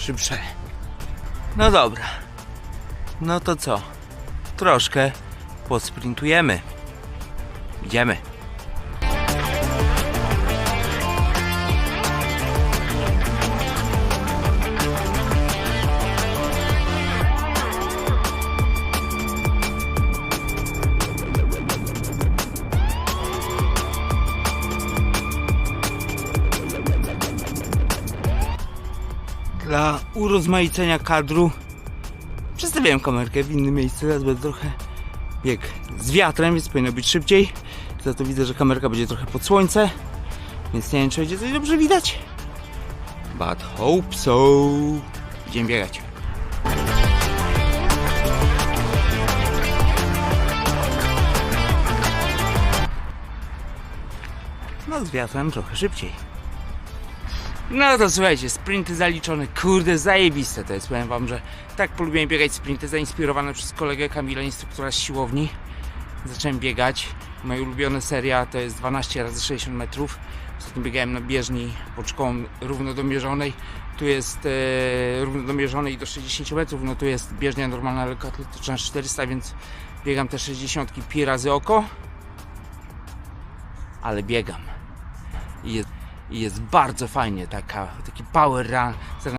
szybsze. No dobra. No to co? Troszkę posprintujemy. Idziemy. Dla urozmaicenia kadru przestawiałem kamerkę w innym miejscu, teraz będę trochę bieg z wiatrem, więc powinno być szybciej. Za to widzę, że kamerka będzie trochę pod słońce, więc nie wiem, czy będzie coś dobrze widać. But hope so. Idziemy biegać. No z wiatrem trochę szybciej. No to słuchajcie, sprinty zaliczone, kurde, zajebiste to jest. Powiem wam, że tak polubiłem biegać sprinty, zainspirowany przez kolegę Kamila, instruktora z siłowni. Zacząłem biegać. Moja ulubiona seria to jest 12 razy 60 metrów. Ostatnio biegałem na bieżni poczką równodomierzonej. Tu jest e, równodomierzonej do 60 metrów, no tu jest bieżnia normalna lekkoatletyczna 400, więc biegam te 60 pi razy oko. Ale biegam. I jest, i jest bardzo fajnie, taka, taki power run.